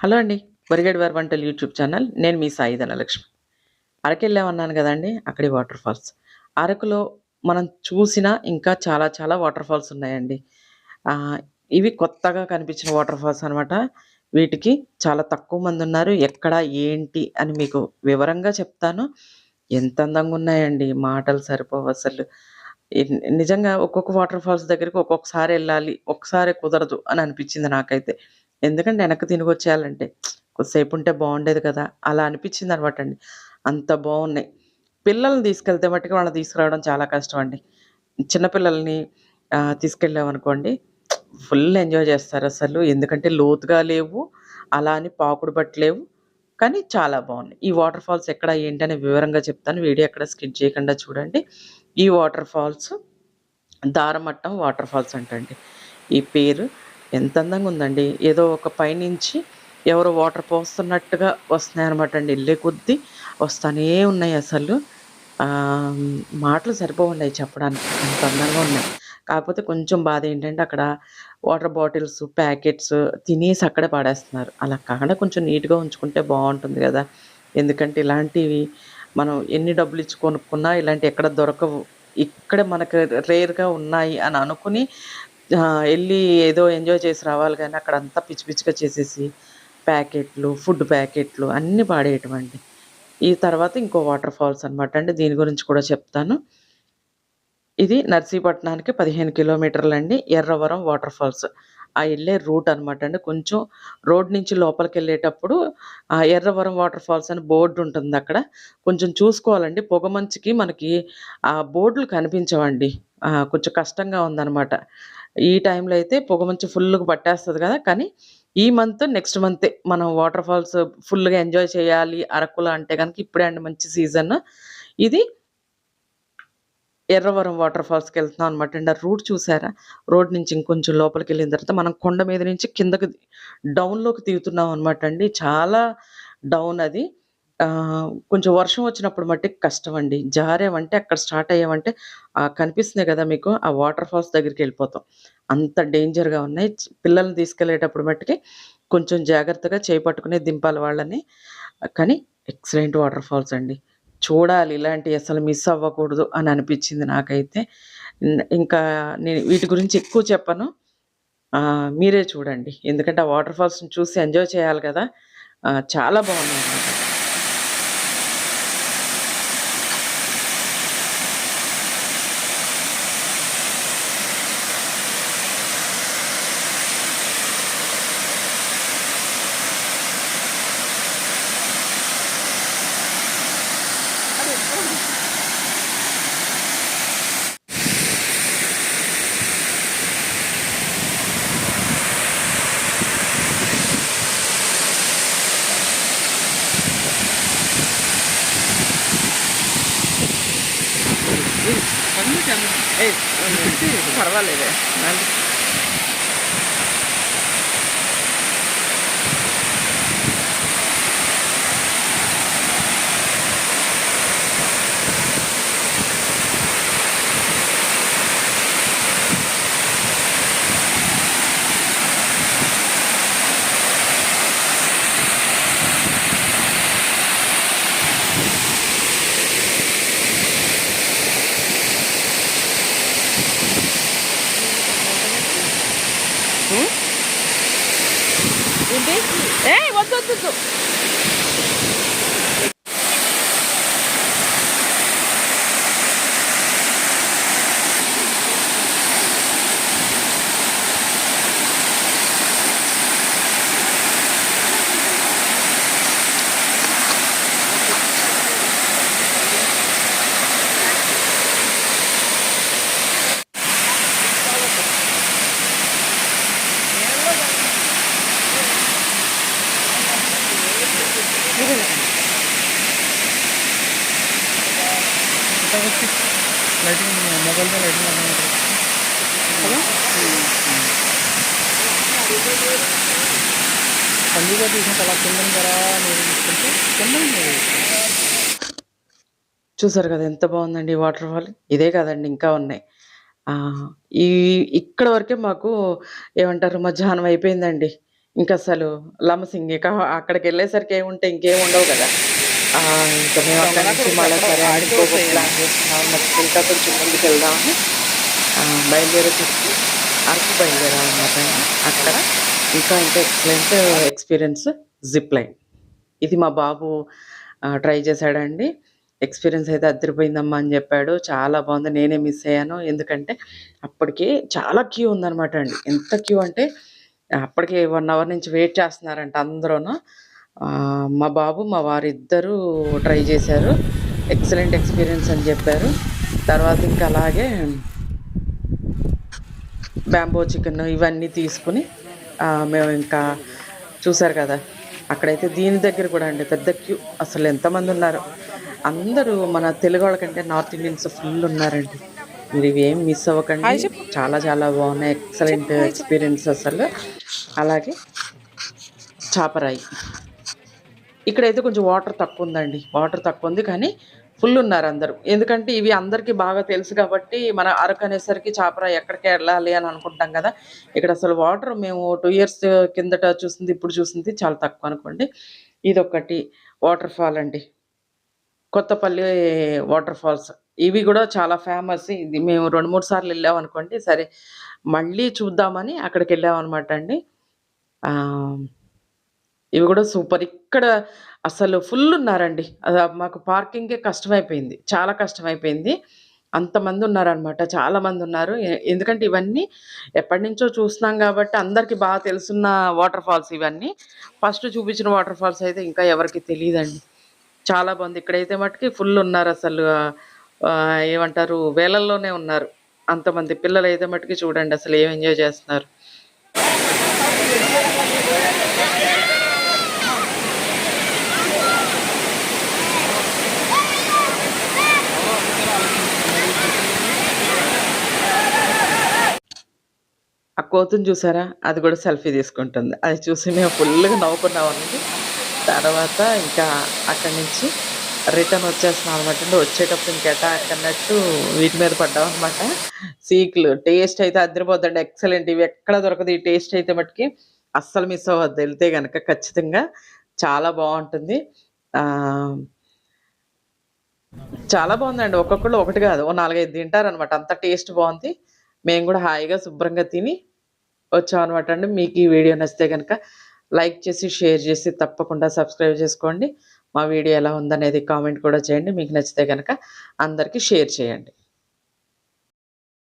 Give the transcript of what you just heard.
Hello అండి. వరిగడి వారి వంటలు యూట్యూబ్ ఛానల్. నేను మీ సాయి ధనలక్ష్మి. అరకెళ్ళామన్నాను కదండి అక్కడి వాటర్ ఫాల్స్. అరకులో మనం చూసిన ఇంకా చాలా చాలా వాటర్ ఫాల్స్ ఉన్నాయండి. ఇవి కొత్తగా కనిపించిన వాటర్ ఫాల్స్ అనమాట వీటికి చాలా తక్కువ మంది ఉన్నారు. ఎక్కడ ఏంటి అని మీకు వివరంగా చెప్తాను. ఎంత అందంగా ఉన్నాయండి మాటలు సరిపోవు అసలు. నిజంగా ఒక్కొక్క వాటర్ ఫాల్స్ దగ్గరికి ఒక్కొక్కసారి వెళ్ళాలి ఒకసారి కుదరదు అని అనిపించింది నాకైతే. ఎందుకంటే వెనక్కి తిరిగి వచ్చేయాలంటే కొద్దిసేపు ఉంటే బాగుండేది కదా. అలా అనిపించింది అనమాట అండి. అంత బాగున్నాయి. పిల్లల్ని తీసుకెళ్తే మట్టుకు వాళ్ళని తీసుకురావడం చాలా కష్టం అండి చిన్నపిల్లల్ని తీసుకెళ్ళామనుకోండి ఫుల్ ఎంజాయ్ చేస్తారు అసలు. ఎందుకంటే లోతుగా లేవు అలా అని పాకుడు పట్టలేవు. కానీ చాలా బాగున్నాయి. ఈ వాటర్ ఫాల్స్ ఎక్కడ ఏంటి అని వివరంగా చెప్తాను. వీడియో ఎక్కడ స్కిప్ చేయకుండా చూడండి. ఈ water falls Dharamattam water falls అంటండి. ఈ పేరు ఎంత అందంగా ఉందండి. ఏదో ఒక పైనుంచి ఎవరో వాటర్ పోస్తున్నట్టుగా వస్తున్నాయి అనమాట అండి. వెళ్ళే కొద్దీ వస్తానే ఉన్నాయి అసలు. మాటలు సరిపోవున్నాయి చెప్పడానికి. అంత అందంగా ఉన్నాయి. కాకపోతే కొంచెం బాధ ఏంటంటే అక్కడ వాటర్ బాటిల్స్ ప్యాకెట్స్ తినేసి అక్కడే పాడేస్తున్నారు. అలా కాకుండా కొంచెం నీట్గా ఉంచుకుంటే బాగుంటుంది కదా. ఎందుకంటే ఇలాంటివి మనం ఎన్ని డబ్బులు ఇచ్చి కొనుక్కున్నా ఇలాంటి ఎక్కడ దొరకవు. ఇక్కడ మనకు రేర్గా ఉన్నాయి అని అనుకుని వెళ్ళి ఏదో ఎంజాయ్ చేసి రావాలి కానీ అక్కడ అంతా పిచ్చి పిచ్చిగా చేసేసి ప్యాకెట్లు ఫుడ్ ప్యాకెట్లు అన్నీ పాడేయటం అండి ఈ తర్వాత ఇంకో వాటర్ ఫాల్స్ అనమాట అండి దీని గురించి కూడా చెప్తాను. ఇది నర్సీపట్నానికి పదిహేను కిలోమీటర్లు అండి ఎర్రవరం వాటర్ ఫాల్స్. ఆ వెళ్ళే రూట్ అనమాట అండి. కొంచెం రోడ్ నుంచి లోపలికి వెళ్ళేటప్పుడు ఆ ఎర్రవరం వాటర్ ఫాల్స్ అని బోర్డు ఉంటుంది అక్కడ. కొంచెం చూసుకోవాలండి. పొగమంచుకి మనకి ఆ బోర్డులు కనిపించవండి. కొంచెం కష్టంగా ఉందన్నమాట. ఈ టైంలో అయితే పొగమంచు ఫుల్గా పట్టేస్తుంది కదా కానీ ఈ మంత్ నెక్స్ట్ మంతే మనం వాటర్ ఫాల్స్ ఫుల్గా ఎంజాయ్ చేయాలి అరకులో అంటే కనుక ఇప్పుడే అండి మంచి సీజన్. ఇది ఎర్రవరం వాటర్ ఫాల్స్కి వెళ్తున్నాం అనమాట అండి ఆ రూట్ చూసారా? రోడ్ నుంచి ఇంకొంచెం లోపలికి వెళ్ళిన తర్వాత మనం కొండ మీద నుంచి కిందకి డౌన్లోకి దిగుతున్నాం అనమాట అండి. చాలా డౌన్ అది. కొంచెం వర్షం వచ్చినప్పుడు మట్టి కష్టం అండి జారేమంటే అక్కడ స్టార్ట్ అయ్యామంటే కనిపిస్తుంది కనిపిస్తున్నాయి కదా మీకు ఆ వాటర్ ఫాల్స్ దగ్గరికి వెళ్ళిపోతాం. అంత డేంజర్గా ఉన్నాయి. పిల్లల్ని తీసుకెళ్ళేటప్పుడు మట్టుకి కొంచెం జాగ్రత్తగా చేపట్టుకునే దింపాలి వాళ్ళని. కానీ ఎక్సలెంట్ వాటర్ ఫాల్స్ అండి. చూడాలి ఇలాంటివి అసలు మిస్ అవ్వకూడదు అని అనిపించింది నాకైతే. ఇంకా నేను వీటి గురించి ఎక్కువ చెప్పను. మీరే చూడండి. ఎందుకంటే ఆ వాటర్ ఫాల్స్ని చూసి ఎంజాయ్ చేయాలి కదా. చాలా బాగున్నాయి Sí, sí, ఏంటి ఏ వద్దు వద్దు వద్దు పండుగ తీసిన అలా కింద ధర మీరు తీసుకుంటే కింద చూసారు కదా ఎంత బాగుందండి వాటర్ ఫాల్. ఇదే కదండి ఇంకా ఉన్నాయి. ఈ ఇక్కడ వరకే మాకు ఏమంటారు మధ్యాహ్నం అయిపోయిందండి. ఇంకా అసలు లమసింగ్ ఇక అక్కడికెళ్ళేసరికి ఏముంటే ఇంకేం ఉండవు కదా. ఇంక మేము అక్కడి నుంచి మళ్ళా సరే ఇంకొక ప్లాన్ చేసుకున్నాం. నెక్స్ట్ ఇంకా కొంచెం ముందుకెళ్దామని ఆహ్, బయలుదేరేసరికి అరకు బయలుదేరామనమాట అండి. అక్కడ ఇంకా ఇంకా ఎక్సలెంట్ ఎక్స్‌పీరియన్స్ జిప్ లైన్. ఇది మా బాబు ట్రై చేశాడండి. ఎక్స్‌పీరియన్స్ అయితే అదిరిపోయిందమ్మా అని జెప్పాడు. చాలా బావుంది. నేనే మిస్ అయ్యాను. ఎందుకంటే అప్పటికి చాలా క్యూ ఉందనమాట అండి. ఎంత క్యూ అంటే అప్పటికే 1 అవర్ నుంచి వెయిట్ చేస్తున్నారంట అందరూను. మా బాబు, మా వారు ఇద్దరూ ట్రై చేశారు. ఎక్సలెంట్ ఎక్స్‌పీరియన్స్ అని జెప్పారు. తర్వాత ఇంకా అలాగే బ్యాంబో చికెన్ ఇవన్నీ తీసుకొని మేము ఇంకా చూసారు కదా! అక్కడైతే దీని దగ్గర కూడా అండి పెద్ద క్యూ అసలు ఎంతమందున్నారో. అందరూ మన తెలుగోళ్ళ కంటే నార్త్ ఇండియన్స్ ఫుల్ ఉన్నారండి. మీరు ఇవేం మిస్ అవ్వకండి. చాలా చాలా బావున్నాయి. ఎక్సలెంట్. ఎక్స్‌పీరియన్స్ అసలు. అలాగే చాపరాయి. ఇక్కడైతే కొంచెం వాటర్ తక్కువ ఉందండి వాటర్ తక్కువ ఉంది కానీ ఫుల్ ఉన్నారు అందరూ. ఎందుకంటే ఇవి అందరికీ బాగా తెలుసు కాబట్టి మన అరకు అనేసరికి చాపరాయి ఎక్కడికి వెళ్ళాలి అని అనుకుంటాం కదా ఇక్కడ అసలు వాటర్ మేము టూ ఇయర్స్ కిందట చూసింది, ఇప్పుడు చూసింది చాలా తక్కువ అనుకోండి. ఇదొకటి వాటర్ ఫాల్ అండి. Kothapalli water falls. ఇవి కూడా చాలా ఫేమస్. ఇది మేము 2, 3 సార్లు వెళ్ళాం అనుకోండి సరే మళ్ళీ చూద్దామని అక్కడికి వెళ్ళాం అనమాట అండి. ఇవి కూడా సూపర్. ఇక్కడ అసలు ఫుల్ ఉన్నారండి. మాకు పార్కింగే కష్టమైపోయింది. చాలా కష్టమైపోయింది. అంతమంది ఉన్నారనమాట చాలామంది ఉన్నారు ఎందుకంటే ఇవన్నీ ఎప్పటినుంచో చూస్తున్నాం కాబట్టి అందరికి బాగా తెలుసున్న వాటర్ ఫాల్స్ ఇవన్నీ. ఫస్ట్ చూపించిన వాటర్ ఫాల్స్ అయితే ఇంకా ఎవరికి తెలియదండి చాలా బాగుంది ఇక్కడైతే మటుకి ఫుల్ ఉన్నారు అసలు ఏమంటారు వేలల్లోనే ఉన్నారు. అంతమంది పిల్లలు అయితే మటుకి చూడండి అసలు ఏం ఎంజాయ్ చేస్తున్నారు. కోతుని చూసారా? అది కూడా సెల్ఫీ తీసుకుంటుంది. అది చూసి మేము ఫుల్‌గా నవ్వుకున్నామండి. తర్వాత ఇంకా అక్కడి నుంచి రిటర్న్ వచ్చేస్తున్నాం అనమాట అండి. వచ్చేటప్పుడు ఇంక అన్నట్టు వీటి మీద పడ్డాం అనమాట సీక్లు టేస్ట్ అయితే అదిరిపోద్దండి. ఎక్సలెంట్. ఇవి ఎక్కడ దొరకదు ఈ టేస్ట్ అయితే మటుకి అస్సలు మిస్ అవ్వద్దు. వెళ్తే కనుక ఖచ్చితంగా చాలా బాగుంటుంది చాలా బాగుందండి ఒక్కొక్కళ్ళు ఒకటి కాదు ఓ 4, 5 తింటారనమాట. అంత టేస్ట్ బాగుంది మేము కూడా హాయిగా శుభ్రంగా తిని వచ్చామనమాట అండి. మీకు ఈ వీడియో నచ్చితే కనుక లైక్ చేసి, షేర్ చేసి తప్పకుండా సబ్స్క్రైబ్ చేసుకోండి. మా వీడియో ఎలా ఉందనేది కామెంట్ కూడా చేయండి. మీకు నచ్చితే కనుక అందరికి షేర్ చేయండి.